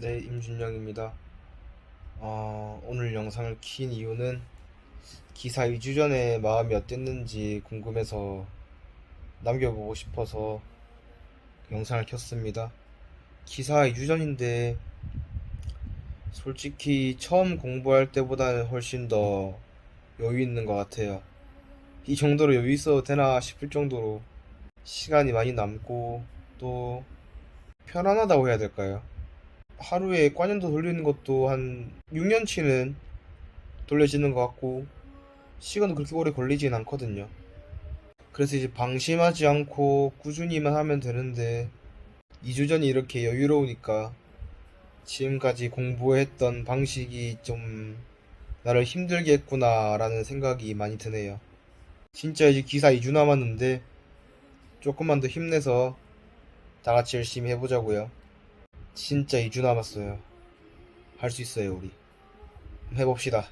네, 임준영입니다. 어, 오늘 영상을 킨 이유는 기사 2주 전에 마음이 어땠는지 궁금해서 남겨보고 싶어서 영상을 켰습니다. 기사 2주 전인데 솔직히 처음 공부할 때보다는 훨씬 더 여유 있는 것 같아요. 이 정도로 여유 있어도 되나 싶을 정도로 시간이 많이 남고 또 편안하다고 해야 될까요? 하루에 과년도 돌리는 것도 한 6년치는 돌려지는 것 같고 시간도 그렇게 오래 걸리진 않거든요. 그래서 이제 방심하지 않고 꾸준히만 하면 되는데 2주 전이 이렇게 여유로우니까 지금까지 공부했던 방식이 좀 나를 힘들게 했구나라는 생각이 많이 드네요. 진짜 이제 기사 2주 남았는데 조금만 더 힘내서 다 같이 열심히 해보자고요. 진짜 2주 남았어요. 할 수 있어요, 우리. 해봅시다.